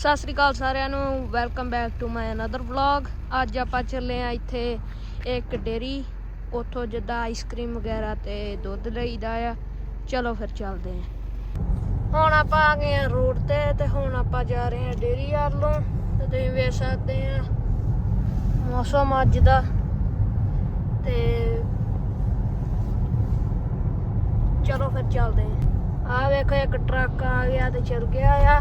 ਸਤਿ ਸ੍ਰੀ ਅਕਾਲ ਸਾਰਿਆਂ ਨੂੰ welcome back to my another vlog ਅੱਜ ਆਪਾਂ ਚੱਲੇ ਆ ਇੱਥੇ ਇੱਕ ਡੇਰੀ, ਉੱਥੋਂ ਜਿੱਦਾਂ ਆਈਸਕ੍ਰੀਮ ਵਗੈਰਾ ਤੇ ਦੁੱਧ ਲਈਦਾ ਆ। ਚਲੋ ਫਿਰ ਚੱਲਦੇ ਆ। ਹੁਣ ਆਪਾਂ ਆ ਗਏ ਆ ਰੋਡ ਤੇ ਤੇ ਹੁਣ ਆਪਾਂ ਜਾ ਰਹੇ ਆ ਡੇਰੀ ਵੱਲੋਂ ਤੇ ਤੁਸੀਂ ਵੇਖ ਸਕਦੇ ਆ, ਮੌਸਮ ਅੱਜ ਦਾ। ਤੇ ਚਲੋ ਫਿਰ ਚੱਲਦੇ ਆ। ਆ ਵੇਖੋ ਇੱਕ ਟਰੱਕ ਆ ਗਿਆ ਤੇ ਚਲ ਗਿਆ ਆ।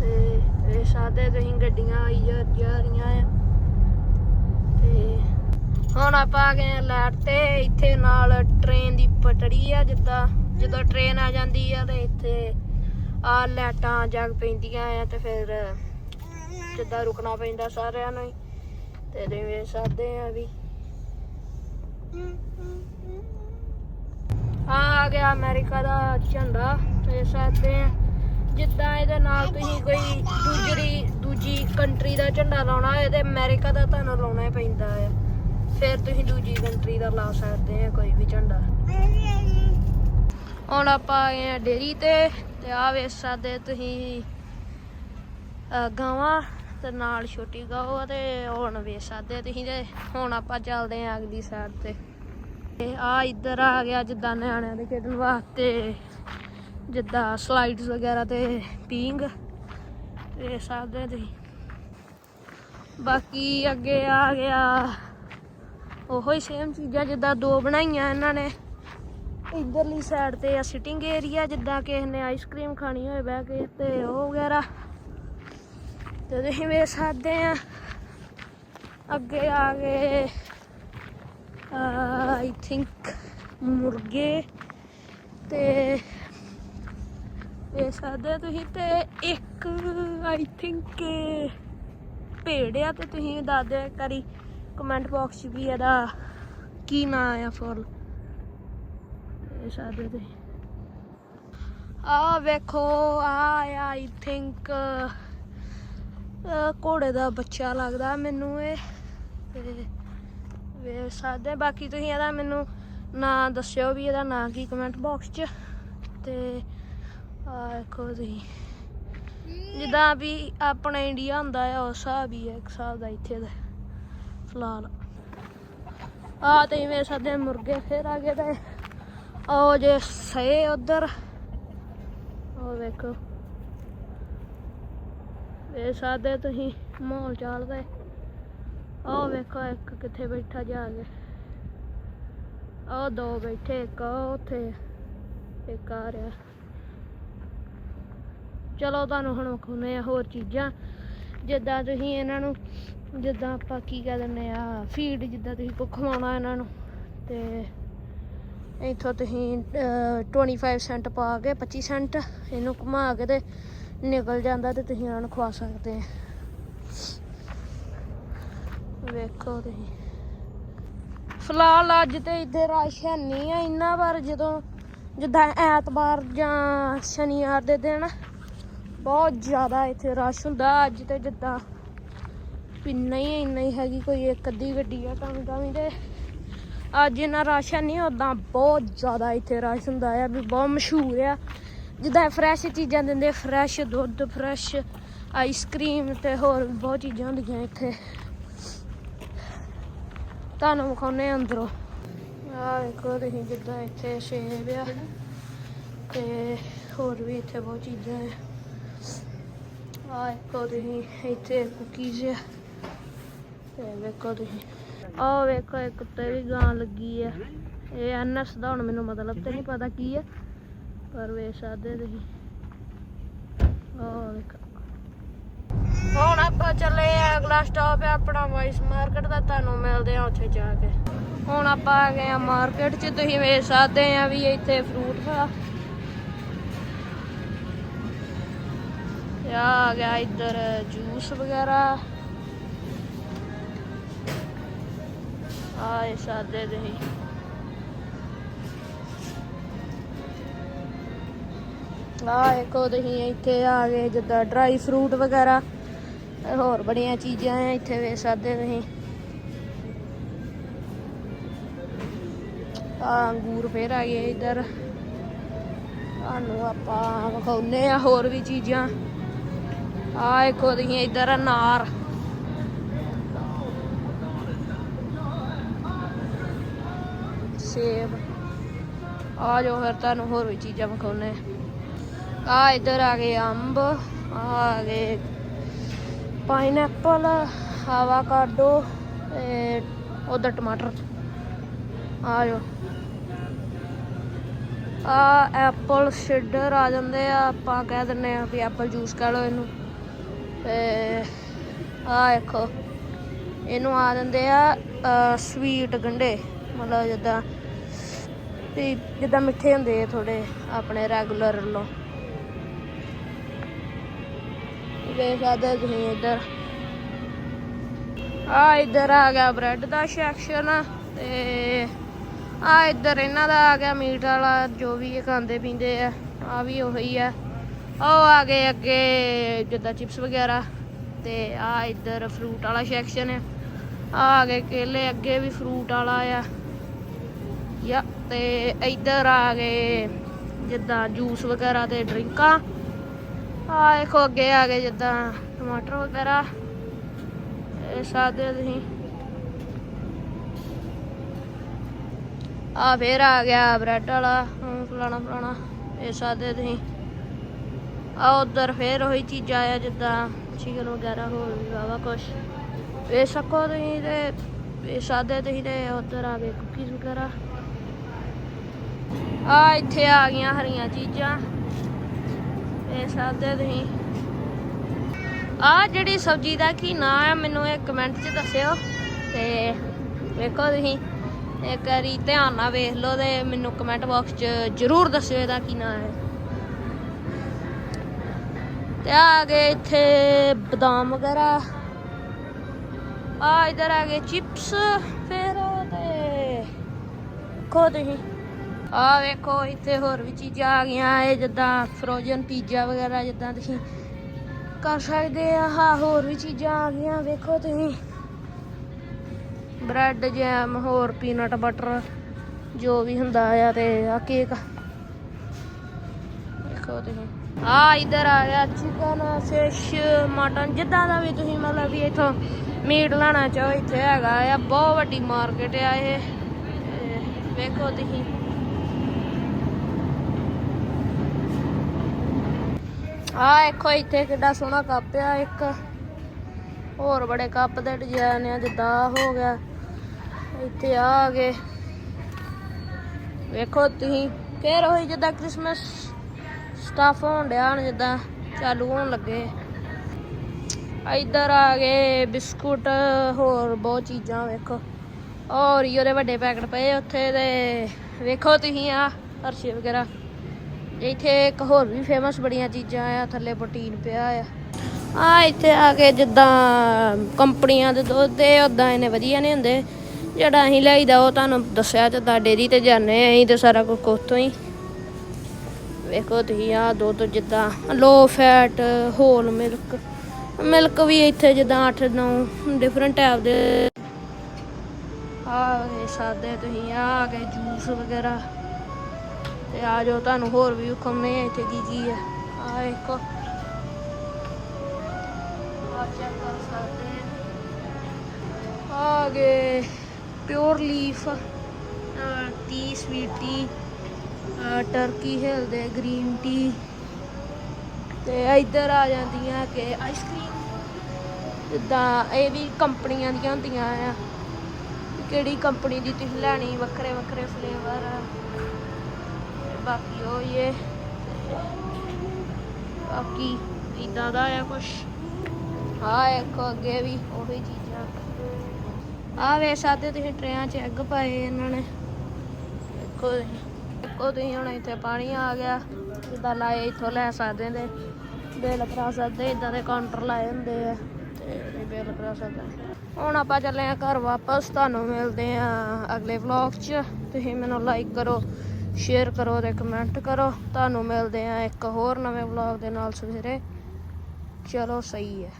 ਤੇ ਇਹ ਸਾਡੇ ਤੁਸੀਂ ਗੱਡੀਆਂ ਆਈ ਜਾ ਜਾ ਰਹੀਆਂ ਆ। ਤੇ ਹੁਣ ਆਪਾਂ ਆ ਗਏ ਆ ਲੈਟ ਤੇ, ਇੱਥੇ ਨਾਲ ਟ੍ਰੇਨ ਦੀ ਪਟੜੀ ਆ ਜਿੱਦਾਂ, ਜਦੋਂ ਟ੍ਰੇਨ ਆ ਜਾਂਦੀ ਆ ਤੇ ਇੱਥੇ ਆ ਲਾਈਟਾਂ ਜਗ ਪੈਂਦੀਆਂ ਆ ਤੇ ਫਿਰ ਜਿੱਦਾਂ ਰੁਕਣਾ ਪੈਂਦਾ ਸਾਰਿਆਂ ਨੂੰ ਹੀ। ਤੇ ਤੁਸੀਂ ਵੇਖ ਸਕਦੇ ਆ ਵੀ। ਆ ਆ ਗਿਆ ਅਮਰੀਕਾ ਦਾ ਝੰਡਾ ਵੇਖ ਸਕਦੇ ਆ। ਜਿੱਦਾਂ ਇਹਦੇ ਨਾਲ ਤੁਸੀਂ ਕੋਈ ਦੂਜਰੀ ਦੂਜੀ ਕੰਟਰੀ ਦਾ ਝੰਡਾ ਲਾਉਣਾ ਹੋਏ ਤੇ ਅਮਰੀਕਾ ਦਾ ਤੁਹਾਨੂੰ ਲਾਉਣਾ ਹੀ ਪੈਂਦਾ ਹੈ। ਫਿਰ ਤੁਸੀਂ ਦੂਜੀ ਕੰਟਰੀ ਦਾ ਲਾ ਸਕਦੇ ਆ ਕੋਈ ਵੀ ਝੰਡਾ। ਹੁਣ ਆਪਾਂ ਆਏ ਆ ਡੇਰੀ ਤੇ ਤੇ ਆ ਵੇਖ ਸਕਦੇ ਤੁਸੀਂ, ਅਹ ਗਾਵਾਂ ਤੇ ਨਾਲ ਛੋਟੀ ਗਾਂ ਤੇ ਹੁਣ ਵੇਖ ਸਕਦੇ ਤੁਸੀਂ ਤੇ ਹੁਣ ਆਪਾਂ ਚੱਲਦੇ ਆ ਅਗਲੀ ਸਾਈਡ ਤੇ। ਤੇ ਆ ਇੱਧਰ ਆ ਗਿਆ ਜਿੱਦਾਂ ਨਿਆਣਿਆਂ ਦੇ ਖੇਡਣ ਵਾਸਤੇ। ਜਿੱਦਾਂ ਸਲਾਈਡਸ ਵਗੈਰਾ ਤੇ ਪੀਂਗ ਇਹ ਸਕਦੇ ਤੁਸੀਂ ਬਾਕੀ ਅੱਗੇ ਆ ਗਿਆ, ਉਹੋ ਹੀ ਸੇਮ ਚੀਜ਼ਾਂ ਜਿੱਦਾਂ ਦੋ ਬਣਾਈਆਂ ਇਹਨਾਂ ਨੇ। ਇਧਰਲੀ ਸਾਈਡ ਤੇ ਆ ਸਿਟਿੰਗ ਏਰੀਆ ਜਿੱਦਾਂ ਕਿਸੇ ਨੇ ਆਈਸਕ੍ਰੀਮ ਖਾਣੀ ਹੋਏ ਬਹਿ ਕੇ, ਤੇ ਉਹ ਵਗੈਰਾ। ਤੇ ਤੁਸੀਂ ਵੇਖ ਸਕਦੇ ਆ। ਅੱਗੇ ਆ ਗਏ ਆਈ ਥਿੰਕ ਮੁਰਗੇ ਤੇ ਇਹ ਸਕਦੇ ਹੋ ਤੁਸੀਂ ਤੇ ਇੱਕ ਆਈ ਥਿੰਕ ਭੇੜ ਆ ਤੇ ਤੁਸੀਂ ਦੱਸ ਦਿਓ ਇੱਕ ਕਮੈਂਟ ਬਾਕਸ 'ਚ ਵੀ ਇਹਦਾ ਕੀ ਨਾਂ ਆ ਫੁੱਲ ਇਹ ਸਕਦੇ ਤੁਸੀਂ। ਆ ਵੇਖੋ, ਆ ਆਈ ਥਿੰਕ ਘੋੜੇ ਦਾ ਬੱਚਾ ਲੱਗਦਾ ਮੈਨੂੰ ਇਹ। ਤੇ ਵੇਖ ਸਕਦੇ ਬਾਕੀ ਤੁਸੀਂ ਇਹਦਾ ਮੈਨੂੰ ਨਾਂ ਦੱਸਿਓ ਵੀ ਇਹਦਾ ਨਾਂ ਕੀ ਕਮੈਂਟ ਬਾਕਸ 'ਚ। ਤੇ ਆ ਵੇਖੋ ਤੁਸੀਂ। ਜਿੱਦਾਂ ਵੀ ਆਪਣਾ ਇੰਡੀਆ ਹੁੰਦਾ ਆ, ਉਸ ਹਿਸਾਬ ਹੀ ਹੈ ਇੱਕ ਹਿਸਾਬ ਦਾ ਇੱਥੇ ਦਾ, ਫਿਲਹਾਲ। ਆ ਤੇ ਇਵੇਂ ਸਾਡੇ ਮੁਰਗੇ ਫੇਰ ਆ ਗਏ ਤੇ ਉਹ ਜੇ ਸੇ ਉਧਰ ਉਹ ਵੇਖੋ। ਇਹ ਸਾਡੇ ਤੁਸੀਂ ਮਾਹੌਲ ਚੱਲਦਾ ਉਹ ਵੇਖੋ, ਇੱਕ ਕਿੱਥੇ ਬੈਠਾ ਜਾ ਕੇ। ਆਹ ਦੋ ਬੈਠੇ, ਇੱਕ ਉਹ ਉੱਥੇ, ਇੱਕ ਆ ਰਿਹਾ। ਚਲੋ ਤੁਹਾਨੂੰ ਹੁਣ ਵਿਖਾਉਂਦੇ ਆ ਹੋਰ ਚੀਜ਼ਾਂ। ਜਿੱਦਾਂ ਤੁਸੀਂ ਇਹਨਾਂ ਨੂੰ ਜਿੱਦਾਂ ਆਪਾਂ ਕੀ ਕਹਿ ਦਿੰਦੇ ਆ ਫੀਡ ਜਿੱਦਾਂ ਤੁਸੀਂ ਕੋ ਖਵਾਉਣਾ ਇਹਨਾਂ ਨੂੰ। ਤੇ ਇੱਥੋਂ ਤੁਸੀਂ ਅਹ, 25 ਸੈਂਟ ਪਾ ਕੇ 25 ਸੈਂਟ ਇਹਨੂੰ ਘੁਮਾ ਕੇ ਤੇ ਨਿਕਲ ਜਾਂਦਾ ਤੇ ਤੁਸੀਂ ਇਹਨਾਂ ਨੂੰ ਖਵਾ ਸਕਦੇ ਆ। ਵੇਖੋ ਤੁਸੀਂ। ਫਿਲਹਾਲ ਅੱਜ ਤੇ ਇੱਥੇ ਰਸ਼ ਹੈ ਨਹੀਂ ਆ ਇੰਨਾ ਪਰ ਜਦੋਂ ਜਿੱਦਾਂ ਐਤਵਾਰ ਜਾਂ ਸ਼ਨੀਵਾਰ ਦੇ ਦਿਨ ਬਹੁਤ ਜ਼ਿਆਦਾ ਇੱਥੇ ਰਸ਼ ਹੁੰਦਾ ਅੱਜ ਤੇ ਜਿੱਦਾਂ ਪਿੰਨਾ ਹੀ, ਇੰਨਾ ਹੀ ਹੈਗੀ ਕੋਈ ਇੱਕ ਅੱਧੀ ਗੱਡੀ ਆ ਤਾਂ ਤਾਂ ਤੇ ਅੱਜ ਇਹਨਾਂ ਰਸ਼ ਹੈ ਨਹੀਂ ਉਦਾਂ ਬਹੁਤ ਜ਼ਿਆਦਾ ਇੱਥੇ ਰਸ਼ ਹੁੰਦਾ ਆ, ਵੀ ਬਹੁਤ ਮਸ਼ਹੂਰ ਆ। ਜਿੱਦਾਂ ਫਰੈਸ਼ ਚੀਜ਼ਾਂ ਦਿੰਦੇ ਫਰੈਸ਼ ਦੁੱਧ ਫਰੈਸ਼ ਆਈਸਕ੍ਰੀਮ ਤੇ ਹੋਰ ਵੀ ਬਹੁਤ ਚੀਜ਼ਾਂ ਹੁੰਦੀਆਂ ਇੱਥੇ। ਤੁਹਾਨੂੰ ਵਿਖਾਉਨੇ ਅੰਦਰੋਂ। ਆ ਵੇਖੋ ਤੁਸੀਂ ਜਿੱਦਾਂ ਇੱਥੇ ਸੇਬ ਆ ਤੇ ਹੋਰ ਵੀ ਇੱਥੇ ਬਹੁਤ ਚੀਜ਼ਾਂ ਆ। ਆ ਵੇਖੋ ਤੁਸੀਂ ਇੱਥੇ ਕੁਕੀਜ਼ ਆ। ਤੇ ਵੇਖੋ ਤੁਸੀਂ। ਆ ਵੇਖੋ, ਇੱਕ ਕੁੱਤੇ ਵੀ ਗਾਂ ਲੱਗੀ ਆ। ਇਹ ਐਨਐਸ ਦਾ ਹੁਣ ਮੈਨੂੰ ਮਤਲਬ ਤੇ ਨਹੀਂ ਪਤਾ ਕੀ ਆ, ਪਰ ਵੇਖ ਸਕਦੇ ਤੁਸੀਂ। ਆ ਵੇਖੋ। ਹੁਣ ਆਪਾਂ ਚੱਲੇ ਆ, ਅਗਲਾ ਸਟਾਪ ਹੈ ਆਪਣਾ ਵਾਈਸ ਮਾਰਕੀਟ ਦਾ, ਤੁਹਾਨੂੰ ਮਿਲਦੇ ਆ ਉੱਥੇ ਜਾ ਕੇ। ਹੁਣ ਆਪਾਂ ਆ ਗਏ ਆ ਮਾਰਕੀਟ 'ਚ, ਤੁਸੀਂ ਵੇਖ ਸਕਦੇ ਆ ਵੀ ਇੱਥੇ ਫਰੂਟ ਆ ਤੇ ਆਹ ਆ ਗਿਆ ਇੱਧਰ ਜੂਸ ਵਗੈਰਾ। ਆਏ ਸਾਦੇ ਦੇ ਆ ਇੱਕੋ ਤੁਸੀਂ ਇੱਥੇ ਆ ਗਏ ਜਿੱਦਾਂ ਡਰਾਈ ਫਰੂਟ ਵਗੈਰਾ। ਹੋਰ ਬੜੀਆਂ ਚੀਜ਼ਾਂ ਆ ਇੱਥੇ ਵੇਖ ਸਕਦੇ ਤੁਸੀਂ ਆ ਅੰਗੂਰ ਫੇਰ ਆ ਗਏ ਇੱਧਰ। ਤੁਹਾਨੂੰ ਆਪਾਂ ਵਿਖਾਉਨੇ ਆ ਹੋਰ ਵੀ ਚੀਜ਼ਾਂ। ਆ ਦੇਖੋ ਤੁਸੀਂ ਇੱਧਰ ਅਨਾਰ ਸੇਬ। ਆ ਜੋ ਫਿਰ ਤੁਹਾਨੂੰ ਹੋਰ ਵੀ ਚੀਜ਼ਾਂ ਵਿਖਾਉਨੇ ਆ। ਇੱਧਰ ਆ ਗਏ ਅੰਬ ਆ ਆ ਗਏ ਪਾਈਨਐਪਲ ਆਵਾਕਾਡੋ ਤੇ ਉਧਰ ਟਮਾਟਰ। ਆ ਜੋ। ਆ ਐਪਲ ਸ਼ਿਡਰ ਆ ਜਾਂਦੇ ਆ, ਆਪਾਂ ਕਹਿ ਦਿੰਨੇ ਆ ਵੀ ਐਪਲ ਜੂਸ ਕਹ ਲਓ ਇਹਨੂੰ। ਆ ਦੇਖੋ ਇਹਨੂੰ ਆ ਦਿੰਦੇ ਆ ਸਵੀਟ ਗੰਡੇ ਮਤਲਬ ਜਿੱਦਾਂ ਵੀ ਜਿੱਦਾਂ ਮਿੱਠੇ ਹੁੰਦੇ ਆ ਥੋੜੇ ਆਪਣੇ ਰੈਗੂਲਰ ਲੋ ਵੇਖ ਸਕਦੇ ਤੁਸੀਂ ਇੱਧਰ। ਆ ਇੱਧਰ ਆ ਗਿਆ ਬ੍ਰੈਡ ਦਾ ਸੈਕਸ਼ਨ ਤੇ ਆ ਇੱਧਰ ਇਹਨਾਂ ਦਾ ਆ ਗਿਆ ਮੀਟ ਵਾਲਾ, ਜੋ ਵੀ ਇਹ ਖਾਂਦੇ ਪੀਂਦੇ ਆ ਆ ਵੀ ਉਹੀ ਆ। ਉਹ ਆ ਗਏ ਅੱਗੇ ਜਿੱਦਾਂ ਚਿਪਸ ਵਗੈਰਾ। ਤੇ ਆ ਇੱਧਰ ਫਰੂਟ ਵਾਲਾ ਸੈਕਸ਼ਨ ਆ। ਆ ਆ ਗਏ ਕੇਲੇ, ਅੱਗੇ ਵੀ ਫਰੂਟ ਵਾਲਾ ਆ। ਯਾ, ਤੇ ਇੱਧਰ ਆ ਗਏ ਜਿੱਦਾਂ ਜੂਸ ਵਗੈਰਾ ਤੇ ਡਰਿੰਕਾਂ। ਆ ਦੇਖੋ ਅੱਗੇ ਆ ਗਏ ਜਿੱਦਾਂ ਟਮਾਟਰ ਵਗੈਰਾ। ਇਹ ਸਾਦੇ ਤੁਸੀਂ। ਆ ਫੇਰ ਆ ਗਿਆ ਬ੍ਰੈਡ ਵਾਲਾ ਫਲਾਣਾ ਫਲਾਣਾ, ਇਹ ਸਾਦੇ ਤੁਸੀਂ। ਆ ਉਧਰ ਫੇਰ ਉਹੀ ਚੀਜ਼ਾਂ ਆ, ਜਿੱਦਾਂ ਚਿਕਨ ਵਗੈਰਾ ਹੋਰ ਵੀ ਵਾਵਾ ਕੁਛ। ਇਹ ਸਕੋ ਤੁਸੀਂ ਤੇ, ਇਹ ਸਾਦੇ ਤੁਸੀਂ ਤੇ ਉਧਰ ਆ ਗਏ ਕੁਕੀਜ਼ ਵਗੈਰਾ। ਆ ਇੱਥੇ ਆ ਗਈਆਂ ਹਰੀਆਂ ਚੀਜ਼ਾਂ। ਇਹ ਸਾਦੇ ਤੁਸੀਂ। ਆ ਜਿਹੜੀ ਸਬਜ਼ੀ ਦਾ ਕੀ ਨਾਂ ਹੈ ਮੈਨੂੰ ਇਹ ਕਮੈਂਟ 'ਚ ਦੱਸਿਓ। ਤੇ ਵੇਖੋ ਤੁਸੀਂ, ਇੱਕ ਵਾਰੀ ਧਿਆਨ ਨਾਲ ਵੇਖ ਲਓ ਤੇ ਮੈਨੂੰ ਕਮੈਂਟ ਬਾਕਸ 'ਚ ਜਰੂਰ ਦੱਸਿਓ ਇਹਦਾ ਕੀ ਨਾਂ ਹੈ ਤੇ ਆ ਗਏ ਇੱਥੇ ਬਦਾਮ ਵਗੈਰਾ। ਆ ਇਧਰ ਆ ਗਏ ਚਿਪਸ, ਫਿਰ ਤੇ ਖੋ ਤੁਸੀਂ। ਆ ਵੇਖੋ, ਇੱਥੇ ਹੋਰ ਵੀ ਚੀਜ਼ਾਂ ਆ ਗਈਆਂ, ਇਹ ਜਿੱਦਾਂ ਫਰੋਜ਼ਨ ਪੀਜ਼ਾ ਵਗੈਰਾ ਜਿੱਦਾਂ ਤੁਸੀਂ ਕਰ ਸਕਦੇ ਆ। ਹਾਂ ਹੋਰ ਵੀ ਚੀਜ਼ਾਂ ਆ ਗਈਆਂ, ਵੇਖੋ ਤੁਸੀਂ। ਬ੍ਰੈਡ, ਜੈਮ, ਹੋਰ ਪੀਨਟ ਬਟਰ ਜੋ ਵੀ ਹੁੰਦਾ ਆ ਤੇ ਆ ਕੇਕ ਵੇਖੋ ਤੁਸੀਂ। ਆ ਇਧਰ ਆ ਗਿਆ ਚਿਕਨ ਫਿਸ਼ ਮਟਨ ਜਿੱਦਾਂ ਦਾ ਵੀ ਤੁਸੀਂ ਮਤਲਬ ਵੀ ਇਥੋਂ ਮੀਟ ਲੈਣਾ ਚਾਹੋ, ਇੱਥੇ ਹੈਗਾ ਆ ਬਹੁਤ ਵੱਡੀ ਮਾਰਕੀਟ ਆ ਇਹ। ਵੇਖੋ ਤੁਸੀਂ। ਆ ਦੇਖੋ ਇੱਥੇ ਕਿੱਡਾ ਸੋਹਣਾ ਕੱਪ ਆ, ਇੱਕ। ਹੋਰ ਬੜੇ ਕੱਪ ਦੇ ਡਿਜ਼ਾਈਨ ਆ, ਜਿੱਦਾਂ ਹੋ ਗਿਆ। ਇੱਥੇ ਆ ਗਏ। ਵੇਖੋ ਤੁਸੀਂ ਫੇਰ ਉਹੀ ਜਿੱਦਾਂ ਕ੍ਰਿਸਮਸ ਸਟਾਫ ਹੋਣ ਡਿਆ ਹੁਣ ਜਿੱਦਾਂ ਚਾਲੂ ਹੋਣ ਲੱਗੇ। ਇੱਧਰ ਆ ਗਏ ਬਿਸਕੁਟ, ਹੋਰ ਬਹੁਤ ਚੀਜ਼ਾਂ ਵੇਖੋ। ਔਰ ਹੀ ਉਹਦੇ ਵੱਡੇ ਪੈਕਟ ਪਏ ਉੱਥੇ ਤੇ ਵੇਖੋ ਤੁਸੀਂ ਆ ਹਰਸ਼ੇ ਵਗੈਰਾ। ਇੱਥੇ ਇੱਕ ਹੋਰ ਵੀ ਫੇਮਸ ਬੜੀਆਂ ਚੀਜ਼ਾਂ ਆ, ਥੱਲੇ ਪ੍ਰੋਟੀਨ ਪਿਆ ਆ। ਆ ਇੱਥੇ ਆ ਕੇ ਜਿੱਦਾਂ ਕੰਪਨੀਆਂ ਦੇ ਦੁੱਧ ਦੇ ਉਦਾਂ ਇਹਨੇ ਵਧੀਆ ਨਹੀਂ ਹੁੰਦੇ। ਜਿਹੜਾ ਅਸੀਂ ਲਿਆਈਦਾ ਉਹ ਤੁਹਾਨੂੰ ਦੱਸਿਆ ਜਿੱਦਾਂ ਡੇਰੀ ਤੇ ਜਾਂਦੇ ਆ, ਅਸੀਂ ਤੇ ਸਾਰਾ ਕੁਝ ਉੱਥੋਂ ਹੀ। ਵੇਖੋ ਤੁਸੀਂ ਆ ਦੁੱਧ ਜਿੱਦਾਂ low fat whole milk milk ਵੀ ਇੱਥੇ ਜਿੱਦਾਂ 8 9 ਡਿਫਰੈਂਟ ਟਾਈਪ ਦੇ। ਆ ਇਹ ਸਾਦੇ ਤੁਸੀਂ ਆ ਗਏ ਜੂਸ ਵਗੈਰਾ। ਤੇ ਆ ਜੋ ਤੁਹਾਨੂੰ ਹੋਰ ਵੀ ਵਿਖਾਉਂਦੇ ਇੱਥੇ ਕੀ ਕੀ ਆ ਆ ਇੱਕ। ਆ ਚੈੱਕ ਕਰ ਸਕਦੇ ਆ ਗਏ pure leaf tea sweet tea turkey hill green tea ਤੇ ਇੱਧਰ ਆ ਜਾਂਦੀਆਂ ਕਿ ਆਈਸਕ੍ਰੀਮ ਜਿੱਦਾਂ ਇਹ ਵੀ ਕੰਪਨੀਆਂ ਦੀਆਂ ਹੁੰਦੀਆਂ ਆ। ਕਿਹੜੀ ਕੰਪਨੀ ਦੀ ਤੁਸੀਂ ਲੈਣੀ, ਵੱਖਰੇ ਵੱਖਰੇ ਫਲੇਵਰ ਬਾਕੀ ਉਹ ਇਹ ਬਾਕੀ ਇਦਾਂ ਦਾ ਆ ਕੁਛ। ਆ ਇੱਕ ਅੱਗੇ ਵੀ ਉਹੀ ਚੀਜ਼ਾਂ। ਆ ਵੇ ਸਾਦੇ ਤੁਸੀਂ, ਟਰੇਆਂ 'ਚ ਐਗ ਪਾਏ ਇਹਨਾਂ ਨੇ। ਦੇਖੋ ਦੇਖੋ ਤੁਸੀਂ ਹੁਣ ਇੱਥੇ ਪਾਣੀ ਆ ਗਿਆ, ਜਿੱਦਾਂ ਲਾਏ ਇੱਥੋਂ ਲੈ ਸਕਦੇ ਨੇ। ਬਿੱਲ ਕਰਾ ਸਕਦੇ, ਇਦਾਂ ਦੇ ਕਾਊਂਟਰ ਲਾਏ ਹੁੰਦੇ ਆ, ਤੇ ਬਿੱਲ ਕਰਾ ਸਕਦੇ ਹੁਣ ਆਪਾਂ ਚੱਲੇ ਆ ਘਰ ਵਾਪਸ, ਤੁਹਾਨੂੰ ਮਿਲਦੇ ਆ ਅਗਲੇ ਵਲੌਗ 'ਚ। ਤੁਸੀਂ ਮੈਨੂੰ ਲਾਈਕ ਕਰੋ ਸ਼ੇਅਰ ਕਰੋ ਤੇ ਕਮੈਂਟ ਕਰੋ। ਤੁਹਾਨੂੰ ਮਿਲਦੇ ਆ ਇੱਕ ਹੋਰ ਨਵੇਂ ਵਲੌਗ ਦੇ ਨਾਲ ਸਵੇਰੇ। ਚਲੋ ਸਹੀ ਹੈ।